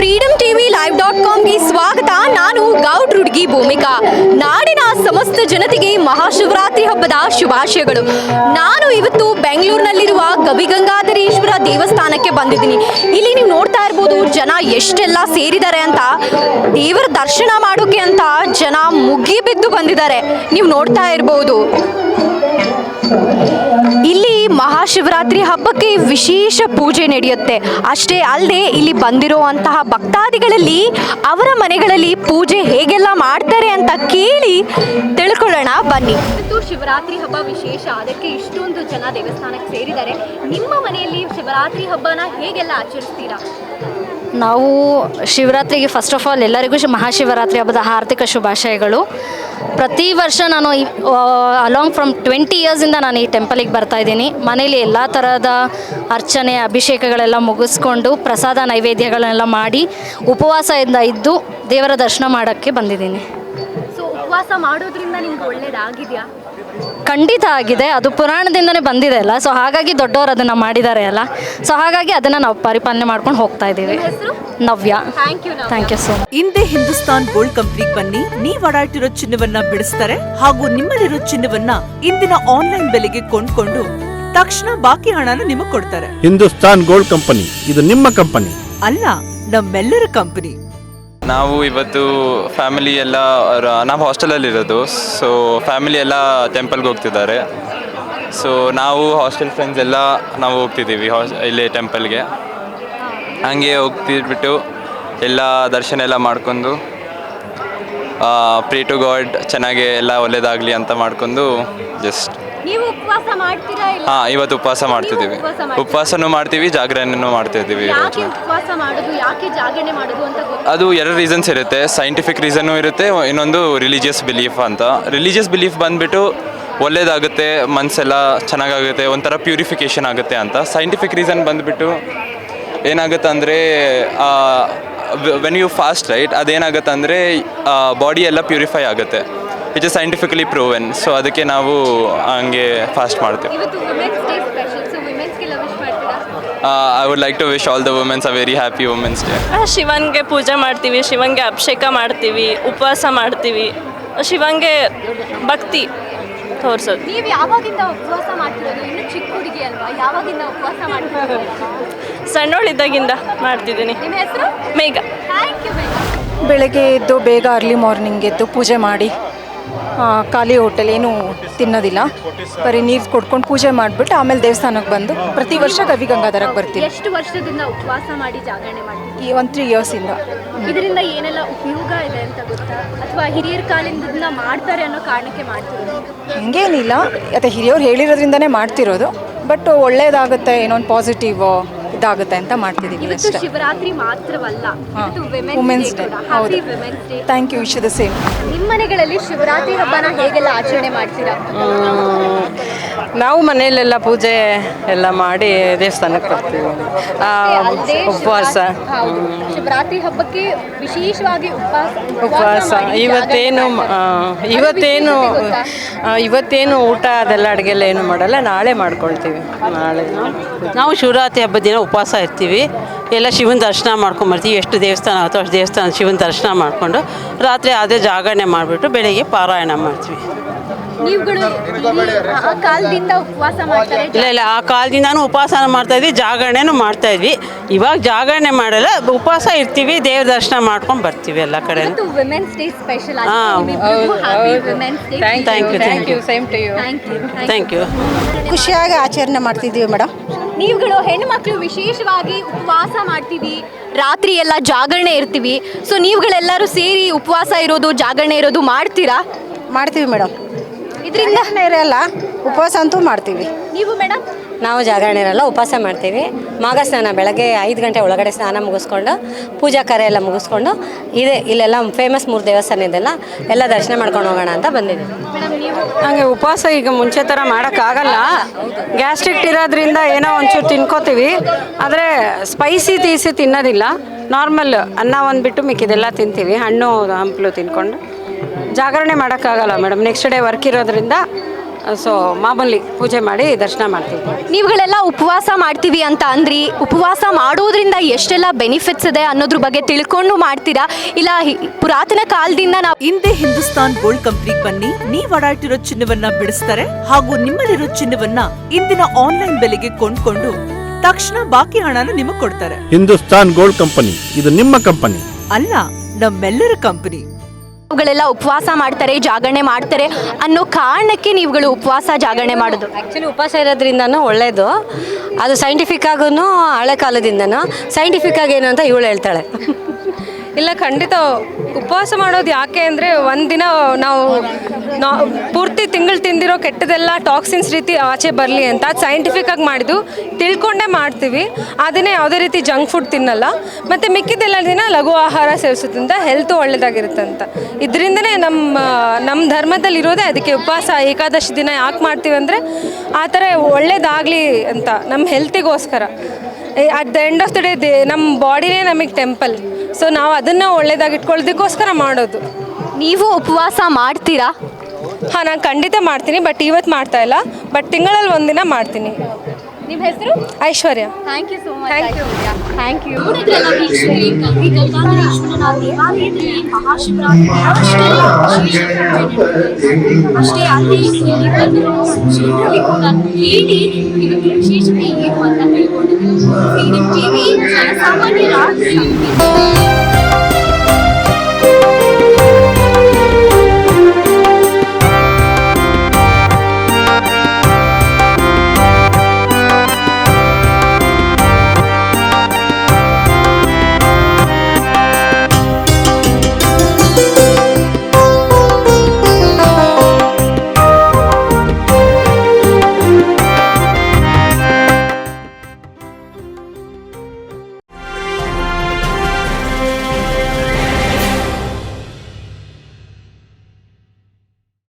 Freedom TV live dot ಕಾಮ್ಗೆ ಸ್ವಾಗತ. ನಾನು ಗೌಡ್ ರುಡ್ಗಿ ಭೂಮಿಕಾ. ನಾಡಿನ ಸಮಸ್ತ ಜನತೆಗೆ ಮಹಾಶಿವರಾತ್ರಿ ಹಬ್ಬದ ಶುಭಾಶಯಗಳು. ನಾನು ಇವತ್ತು ಬೆಂಗಳೂರಿನಲ್ಲಿರುವ ಕವಿಗಂಗಾಧರೇಶ್ವರ ದೇವಸ್ಥಾನಕ್ಕೆ ಬಂದಿದ್ದೀನಿ. ಇಲ್ಲಿ ನೀವು ನೋಡ್ತಾ ಇರ್ಬೋದು, ಜನ ಎಷ್ಟೆಲ್ಲ ಸೇರಿದ್ದಾರೆ ಅಂತ. ದೇವರ ದರ್ಶನ ಮಾಡೋಕೆ ಅಂತ ಜನ ಮುಗಿಬಿದ್ದು ಬಂದಿದ್ದಾರೆ. ನೀವು ನೋಡ್ತಾ ಇರ್ಬೋದು. ಮಹಾಶಿವರಾತ್ರಿ ಹಬ್ಬಕ್ಕೆ ವಿಶೇಷ ಪೂಜೆ ನಡೆಯುತ್ತೆ. ಅಷ್ಟೇ ಅಲ್ಲದೆ ಇಲ್ಲಿ ಬಂದಿರುವಂತಹ ಭಕ್ತಾದಿಗಳಲ್ಲಿ ಅವರ ಮನೆಗಳಲ್ಲಿ ಪೂಜೆ ಹೇಗೆಲ್ಲ ಮಾಡ್ತಾರೆ ಅಂತ ಕೇಳಿ ತಿಳ್ಕೊಳ್ಳೋಣ, ಬನ್ನಿ. ಇವತ್ತು ಶಿವರಾತ್ರಿ ಹಬ್ಬ ವಿಶೇಷ. ಅದಕ್ಕೆ ಇಷ್ಟೊಂದು ಜನ ದೇವಸ್ಥಾನಕ್ಕೆ ಸೇರಿದ್ದಾರೆ. ನಿಮ್ಮ ಮನೆಯಲ್ಲಿ ಶಿವರಾತ್ರಿ ಹಬ್ಬನ ಹೇಗೆಲ್ಲ ಆಚರಿಸ್ತೀರಾ? ನಾವು ಶಿವರಾತ್ರಿಗೆ ಫಸ್ಟ್ ಆಫ್ ಆಲ್ ಎಲ್ಲರಿಗೂ ಮಹಾಶಿವರಾತ್ರಿ ಹಬ್ಬದ ಆರ್ಥಿಕ ಶುಭಾಶಯಗಳು. ಪ್ರತಿ ವರ್ಷ ನಾನು ಅಲಾಂಗ್ ಫ್ರಮ್ ಟ್ವೆಂಟಿ ಇಯರ್ಸಿಂದ ನಾನು ಈ ಟೆಂಪಲಿಗೆ ಬರ್ತಾ ಇದ್ದೀನಿ. ಮನೇಲಿ ಎಲ್ಲ ಥರದ ಅರ್ಚನೆ, ಅಭಿಷೇಕಗಳೆಲ್ಲ ಮುಗಿಸ್ಕೊಂಡು ಪ್ರಸಾದ ನೈವೇದ್ಯಗಳನ್ನೆಲ್ಲ ಮಾಡಿ ಉಪವಾಸದಿಂದ ಇದ್ದು ದೇವರ ದರ್ಶನ ಮಾಡೋಕ್ಕೆ ಬಂದಿದ್ದೀನಿ. ಸೊ ಉಪವಾಸ ಮಾಡೋದ್ರಿಂದ ನಿಮ್ಗೆ ಒಳ್ಳೇದಾಗಿದೆಯಾ? ಖಂಡಿತ ಆಗಿದೆ. ಅದು ಪುರಾಣದಿಂದನೇ ಬಂದಿದೆ ಅಲ್ಲ. ಸೊ ಹಾಗಾಗಿ ದೊಡ್ಡವರು ಅದನ್ನು ಮಾಡಿದ್ದಾರೆ ಅಲ್ಲ. ಸೊ ಹಾಗಾಗಿ ಅದನ್ನು ನಾವು ಪರಿಪಾಲನೆ ಮಾಡ್ಕೊಂಡು ಹೋಗ್ತಾ ಇದ್ದೀವಿ. Navya. Thank you thank you so much ಹಿಂದೆ ಹಿಂದೂಸ್ತಾನ್ ಗೋಲ್ಡ್ ಕಂಪ್ನಿಗೆ ಬನ್ನಿ. ನೀವು ಅಡಾಟಿರೋ ಚಿನ್ನವನ್ನ ಬಿಡಿಸ್ತಾರೆ ಹಾಗೂ ನಿಮ್ಮಲ್ಲಿರೋ ಚಿನ್ನವನ್ನ ಇಂದಿನ ಆನ್ಲೈನ್ ಬೆಲೆಗೆ ಕೊಂಡ್ಕೊಂಡು ತಕ್ಷಣ ಬಾಕಿ ಹಣನ ನಿಮಗೆ ಕೊಡ್ತಾರೆ. Hindustan gold company. ಇದು ನಿಮ್ಮ ಕಂಪನಿ. ಅಲ್ಲ ನಮ್ಮೆಲ್ಲರ ಕಂಪನಿ. ನಾವು ಇವತ್ತು ಫ್ಯಾಮಿಲಿ ಎಲ್ಲ ನಾವು ಹಾಸ್ಟೆಲಲ್ಲಿರೋದು ಸೊ ಫ್ಯಾಮಿಲಿ ಎಲ್ಲ ಟೆಂಪಲ್ಗೆ ಹೋಗ್ತಿದ್ದಾರೆ. ಸೊ ನಾವು ಹಾಸ್ಟೆಲ್ ಫ್ರೆಂಡ್ಸ್ ಎಲ್ಲ, ನಾವು ಹೋಗ್ತಿದ್ದೀವಿ ಹಾಸ್ ಇಲ್ಲಿ ಟೆಂಪಲ್ಗೆ ಹಂಗೆ ಹೋಗ್ತಿದ್ಬಿಟ್ಟು ಎಲ್ಲ ದರ್ಶನ ಎಲ್ಲ ಮಾಡ್ಕೊಂಡು ಪ್ರೀ ಟು ಗಾಡ್ ಚೆನ್ನಾಗೆ ಎಲ್ಲ ಒಳ್ಳೆಯದಾಗಲಿ ಅಂತ ಮಾಡ್ಕೊಂಡು ಜಸ್ಟ್ ನೀವು ಉಪವಾಸ ಮಾಡ್ತೀರಾ ಇಲ್ಲ? ಹಾಂ ಇವತ್ತು ಉಪವಾಸ ಮಾಡ್ತಿದ್ದೀವಿ. ಉಪವಾಸ ಮಾಡ್ತೀರಾ? ಉಪವಾಸನೂ ಮಾಡ್ತೀವಿ ಜಾಗರಣೆನೂ ಮಾಡ್ತಿದ್ದೀವಿ ಯಾಕೆ ಉಪವಾಸ ಮಾಡೋದು ಯಾಕೆ ಜಾಗರಣೆ ಮಾಡೋದು ಅಂತ ಗೊತ್ತು? ಅದು ಎರಡು ರೀಸನ್ಸ್ ಇರುತ್ತೆ. ಸೈಂಟಿಫಿಕ್ ರೀಸನ್ ಇರುತ್ತೆ ಇನ್ನೊಂದು ರಿಲಿಜಿಯಸ್ ಬಿಲೀಫ್ ಅಂತ. ರಿಲಿಜಿಯಸ್ ಬಿಲೀಫ್ ಬಂದ್ಬಿಟ್ಟು ಒಳ್ಳೇದಾಗುತ್ತೆ ಮನಸ್ಸೆಲ್ಲ ಚೆನ್ನಾಗಾಗುತ್ತೆ ಒಂಥರ ಪ್ಯೂರಿಫಿಕೇಷನ್ ಆಗುತ್ತೆ ಅಂತ. ಸೈಂಟಿಫಿಕ್ ರೀಸನ್ ಬಂದ್ಬಿಟ್ಟು ಏನಾಗುತ್ತೆ ಅಂದರೆ ವೆನ್ ಯು ಫಾಸ್ಟ್ ರೈಟ್ ಅದೇನಾಗುತ್ತೆ ಅಂದರೆ ಬಾಡಿ ಎಲ್ಲ ಪ್ಯೂರಿಫೈ ಆಗುತ್ತೆ. It is scientifically proven so ಅದಕ್ಕೆ ನಾವು ಹಂಗೆ ಫಾಸ್ಟ್ ಮಾಡ್ತೀವಿ. I would like to wish all the women's a very happy women's day ಶಿವನ್ಗೆ ಪೂಜೆ ಮಾಡ್ತೀವಿ ಶಿವನ್ಗೆ ಅಭಿಷೇಕ ಮಾಡ್ತೀವಿ ಉಪವಾಸ ಮಾಡ್ತೀವಿ. ಶಿವಂಗೆ ಭಕ್ತಿ ತೋರಿಸೋದು. ನೀವು ಯಾವಾಗಿಂದ ಉಪವಾಸ ಮಾಡ್ತಿರೋದು? ಇನ್ನು ಚಿಕ್ಕ ಹುಡುಗಿ ಅಲ್ವಾ? ಯಾವಾಗಿಂದ ಉಪವಾಸ ಮಾಡ್ತಿರೋದು? ಸಣ್ಣೋಳಿದ್ದಾಗಿಂದ ಮಾಡ್ತಿದ್ದೀನಿ. ನಿಮ್ಮ ಹೆಸರು? ಮೇಘ. ಥ್ಯಾಂಕ್ ಯು ಬೆಳಗ್ಗೆ ಎದ್ದು ಬೇಗ ಅರ್ಲಿ ಮಾರ್ನಿಂಗ್ ಎದ್ದು ಪೂಜೆ ಮಾಡಿ. ಖಾಲಿ ಹೋಟೆಲ್ ಏನೂ ತಿನ್ನೋದಿಲ್ಲ. ಬರೀ ನೀರು ಕೊಡ್ಕೊಂಡು ಪೂಜೆ ಮಾಡಿಬಿಟ್ಟು ಆಮೇಲೆ ದೇವಸ್ಥಾನಕ್ಕೆ ಬಂದು ಪ್ರತಿ ವರ್ಷ ಗವಿಗಂಗಾಧರಕ್ಕೆ ಬರ್ತೀವಿ. ಎಷ್ಟು ವರ್ಷದಿಂದ ಉಪವಾಸ ಮಾಡಿ ಜಾಗರಣೆ ಮಾಡ್ತೀವಿ ಈ ಒಂದು ತ್ರೀ ಇಯರ್ಸಿಂದ ಇದರಿಂದ ಏನೆಲ್ಲ ಉಪಯೋಗ ಇದೆ ಅಂತ ಗೊತ್ತಾ? ಅಥವಾ ಹಿರಿಯರ ಕಾಲಿಂದ ಮಾಡ್ತಾರೆ ಅನ್ನೋ ಕಾರಣಕ್ಕೆ ಮಾಡ್ತಿರೋದು ಹಂಗೇನಿಲ್ಲ. ಅಥವಾ ಹಿರಿಯವ್ರು ಹೇಳಿರೋದ್ರಿಂದನೇ ಮಾಡ್ತಿರೋದು. ಬಟ್ ಒಳ್ಳೆಯದಾಗುತ್ತೆ ಏನೋ ಒಂದು ಪಾಸಿಟಿವ್ ಇದಾಗುತ್ತೆ ಅಂತ ಮಾಡ್ತಿದ್ದೀವಿ ಅಷ್ಟೇ. ಶಿವರಾತ್ರಿ ಮಾತ್ರವಲ್ಲ ವುಮೆನ್ಸ್ ಡೇ ಹೌದು. Thank you wish the same ನಿಮ್ಮ ಮನೆಗಳಲ್ಲಿ ಶಿವರಾತ್ರಿ ಹಬ್ಬನ ಹೇಗೆಲ್ಲ ಆಚರಣೆ ಮಾಡ್ತೀರಾ? ನಾವು ಮನೆಯಲ್ಲೆಲ್ಲ ಪೂಜೆ ಎಲ್ಲ ಮಾಡಿ ದೇವಸ್ಥಾನಕ್ಕೆ ಬರ್ತೀವಿ. ಆ, ಉಪವಾಸ. ಶಿವರಾತ್ರಿ ಹಬ್ಬಕ್ಕೆ ವಿಶೇಷವಾಗಿ ಉಪವಾಸ ಇವತ್ತೇನು ಇವತ್ತೇನು ಇವತ್ತೇನು ಊಟ ಅದೆಲ್ಲ ಅಡುಗೆಲ್ಲ ಏನು ಮಾಡಲ್ಲ ನಾಳೆ ಮಾಡ್ಕೊಳ್ತೀವಿ. ನಾಳೆ. ನಾವು ಶಿವರಾತ್ರಿ ಹಬ್ಬದ ದಿನ ಉಪವಾಸ ಇರ್ತೀವಿ. ಎಲ್ಲ ಶಿವನ ದರ್ಶನ ಮಾಡ್ಕೊಂಬರ್ತೀವಿ ಎಷ್ಟು ದೇವಸ್ಥಾನ ಆಗುತ್ತೋ ಅಷ್ಟು ದೇವಸ್ಥಾನ ಶಿವನ ದರ್ಶನ ಮಾಡಿಕೊಂಡು ರಾತ್ರಿ ಅದೇ ಜಾಗರಣೆ ಮಾಡಿಬಿಟ್ಟು ಬೆಳಗ್ಗೆ ಪಾರಾಯಣ ಮಾಡ್ತೀವಿ. ನೀವುಗಳು ಆ ಕಾಲದಿಂದ ಉಪವಾಸ ಮಾಡ್ತಾರೆ. ಇಲ್ಲ ಇಲ್ಲ ಆ ಕಾಲದಿಂದಾನು ಉಪವಾಸ ಮಾಡ್ತಾ ಇದ್ವಿ ಜಾಗರಣೆನೂ ಮಾಡ್ತಾ ಇದ್ವಿ. ಇವಾಗ ಜಾಗರಣೆ ಮಾಡಲ್ಲ ಉಪವಾಸ ಇರ್ತೀವಿ ದೇವ್ರ ದರ್ಶನ ಮಾಡ್ಕೊಂಡು ಬರ್ತೀವಿ ಎಲ್ಲ ಕಡೆ. ಇವತ್ತು ವುಮೆನ್ಸ್ ಡೇ ಸ್ಪೆಷಲ್ ಹಾ, happy women's day thank you thank you same to you thank you thank you ಖುಷಿಯಾಗಿ ಆಚರಣೆ ಮಾಡ್ತಿದ್ದೀವಿ ಮೇಡಮ್. ನೀವುಗಳು ಹೆಣ್ಮಕ್ಳು ವಿಶೇಷವಾಗಿ ಉಪವಾಸ ಮಾಡ್ತೀವಿ ರಾತ್ರಿ ಎಲ್ಲ ಜಾಗರಣೆ ಇರ್ತೀವಿ. ಸೊ ನೀವುಗಳೆಲ್ಲರೂ ಸೇರಿ ಉಪವಾಸ ಇರೋದು ಜಾಗರಣೆ ಇರೋದು ಮಾಡ್ತೀರಾ? ಮಾಡ್ತೀವಿ ಮೇಡಮ್. ಇದರಿಂದ ಇರಲ್ಲ ಉಪವಾಸ ಅಂತೂ ಮಾಡ್ತೀವಿ. ನೀವು ಮೇಡಮ್? ನಾವು ಜಾಗರಣೆ ಇರಲ್ಲ ಉಪವಾಸ ಮಾಡ್ತೀವಿ. ಮಾಗ ಸ್ನಾನ ಬೆಳಗ್ಗೆ ಐದು ಗಂಟೆ ಒಳಗಡೆ ಸ್ನಾನ ಮುಗಿಸ್ಕೊಂಡು ಪೂಜಾ ಕಾರ್ಯ ಎಲ್ಲ ಮುಗಿಸ್ಕೊಂಡು ಇದೆ ಇಲ್ಲೆಲ್ಲ ಫೇಮಸ್ ಮೂರು ದೇವಸ್ಥಾನ ಇದೆಲ್ಲ ಎಲ್ಲ ದರ್ಶನ ಮಾಡ್ಕೊಂಡು ಹೋಗೋಣ ಅಂತ ಬಂದಿದ್ದೀವಿ. ಹಂಗೆ ಉಪವಾಸ ಈಗ ಮುಂಚೆ ಥರ ಮಾಡೋಕ್ಕಾಗಲ್ಲ. ಗ್ಯಾಸ್ಟ್ರಿಕ್ ಇರೋದ್ರಿಂದ ಏನೋ ಒಂಚೂರು ತಿನ್ಕೋತೀವಿ. ಆದರೆ ಸ್ಪೈಸಿ ತೀಸಿ ತಿನ್ನೋದಿಲ್ಲ. ನಾರ್ಮಲ್ ಅನ್ನ ಒಂದು ಬಿಟ್ಟು ಮಿಕ್ಕಿದೆಲ್ಲ ತಿಂತೀವಿ. ಹಣ್ಣು ಹಂಪಲು ತಿನ್ಕೊಂಡು. ಜಾಗರಣೆ ಮಾಡೋಕ್ಕಾಗಲ್ಲ ಮೇಡಮ್. ನೆಕ್ಸ್ಟ್ ಡೇ ವರ್ಕ್ ಇರೋದ್ರಿಂದ ಸೊ ಮಾಮೂಲಿ ಪೂಜೆ ಮಾಡಿ ದರ್ಶನ ಮಾಡ್ತೀವಿ. ನೀವುಗಳೆಲ್ಲ ಉಪವಾಸ ಮಾಡ್ತೀವಿ ಅಂತ ಅಂದ್ರಿ. ಉಪವಾಸ ಮಾಡೋದ್ರಿಂದ ಎಷ್ಟೆಲ್ಲ ಬೆನಿಫಿಟ್ಸ್ ಇದೆ ಅನ್ನೋದ್ರ ಬಗ್ಗೆ ತಿಳ್ಕೊಂಡು ಮಾಡ್ತೀರಾ? ಇಲ್ಲ ಹಿ- ಪುರಾತನ ಕಾಲದಿಂದ ನಾವು ಹಿಂದೆ ಹಿಂದೂಸ್ತಾನ್ ಗೋಲ್ಡ್ ಕಂಪ್ನಿಗೆ ಬನ್ನಿ. ನೀವು ಓಡಾಡ್ತಿರೋ ಚಿನ್ನವನ್ನ ಬಿಡಿಸ್ತಾರೆ ಹಾಗೂ ನಿಮ್ಮಲ್ಲಿರೋ ಚಿನ್ನವನ್ನ ಇಂದಿನ ಆನ್ಲೈನ್ ಬೆಲೆಗೆ ಕೊಂಡ್ಕೊಂಡು ತಕ್ಷಣ ಬಾಕಿ ಹಣನ ನಿಮಗೆ ಕೊಡ್ತಾರೆ. ಹಿಂದೂಸ್ತಾನ್ ಗೋಲ್ಡ್ ಕಂಪನಿ ಇದು ನಿಮ್ಮ ಕಂಪನಿ. ಅಲ್ಲ ನಮ್ಮೆಲ್ಲರ ಕಂಪನಿ. ಅವುಗಳೆಲ್ಲ ಉಪವಾಸ ಮಾಡ್ತಾರೆ, ಜಾಗರಣೆ ಮಾಡ್ತಾರೆ ಅನ್ನೋ ಕಾರಣಕ್ಕೆ ನೀವುಗಳು ಉಪವಾಸ ಜಾಗರಣೆ ಮಾಡೋದು. ಆ್ಯಕ್ಚುಲಿ ಉಪವಾಸ ಇರೋದ್ರಿಂದನೂ ಒಳ್ಳೆಯದು ಅದು ಸೈಂಟಿಫಿಕ್ ಆಗೂ ಹಳೆ ಕಾಲದಿಂದನೂ. ಸೈಂಟಿಫಿಕ್ ಆಗಿ ಏನು ಅಂತ ಇವಳು ಹೇಳ್ತಾಳೆ. ಇಲ್ಲ, ಖಂಡಿತ ಉಪವಾಸ ಮಾಡೋದು ಯಾಕೆ ಅಂದರೆ ಒಂದಿನ ನಾವು ನಾ ಪೂರ್ತಿ ತಿಂಗಳು ತಿಂದಿರೋ ಕೆಟ್ಟದೆಲ್ಲ ಟಾಕ್ಸಿನ್ಸ್ ರೀತಿ ಆಚೆ ಬರಲಿ ಅಂತ ಸೈಂಟಿಫಿಕ್ ಆಗಿ ಮಾಡಿದ್ದು. ತಿಳ್ಕೊಂಡೇ ಮಾಡ್ತೀವಿ. ಅದನ್ನೇ ಯಾವುದೇ ರೀತಿ ಜಂಕ್ ಫುಡ್ ತಿನ್ನಲ್ಲ. ಮತ್ತು ಮಿಕ್ಕಿದ್ದೆಲ್ಲ ದಿನ ಲಘು ಆಹಾರ ಸೇವಿಸೋದ್ರಿಂದ ಹೆಲ್ತು ಒಳ್ಳೆಯದಾಗಿರುತ್ತೆ ಅಂತ ಇದರಿಂದನೇ ನಮ್ಮ ನಮ್ಮ ಧರ್ಮದಲ್ಲಿ ಇರೋದೇ ಅದಕ್ಕೆ ಉಪವಾಸ, ಏಕಾದಶಿ ದಿನ ಯಾಕೆ ಮಾಡ್ತೀವಿ ಅಂದರೆ ಆ ಥರ ಒಳ್ಳೇದಾಗಲಿ ಅಂತ, ನಮ್ಮ ಹೆಲ್ತಿಗೋಸ್ಕರ at the end of the day they, ನಮ್ಮ ಬಾಡಿನೇ ನಮಗೆ ಟೆಂಪಲ್ ಸೊ ನಾವು ಅದನ್ನು ಒಳ್ಳೇದಾಗಿ ಇಟ್ಕೊಳ್ಳೋದಕ್ಕೋಸ್ಕರ ಮಾಡೋದು. ನೀವು ಉಪವಾಸ ಮಾಡ್ತೀರಾ? ಹಾಂ ನಾನು ಖಂಡಿತ ಮಾಡ್ತೀನಿ ಬಟ್ ಇವತ್ತು ಮಾಡ್ತಾ ಇಲ್ಲ ಬಟ್ ತಿಂಗಳಲ್ಲಿ ಒಂದಿನ ಮಾಡ್ತೀನಿ ನಿಮ್ಮ ಹೆಸರು Aishwarya thank you so much. Thank you ನೋಡಿದ್ರಲ್ಲ ವೀಕ್ಷಕರೇ ಕವಿ ಗಂಗಾಧರೇಶ್ವರನ ದೇವಾಲಯದಲ್ಲಿ ಮಹಾಶಿವರಾತ್ರಿ ಅಷ್ಟೇ ಅಷ್ಟೇ ಅಲ್ಲದೆ ಇಲ್ಲಿ ಬಂದಿರೋ ಜನರಲ್ಲಿ ಕೂಡ ಕೇಳಿ ಇದಕ್ಕೆ ವಿಶೇಷತೆ ಏನು ಅಂತ ಹೇಳ್ಕೊಂಡಿದ್ದೀವಿ ಜನಸಾಮಾನ್ಯರ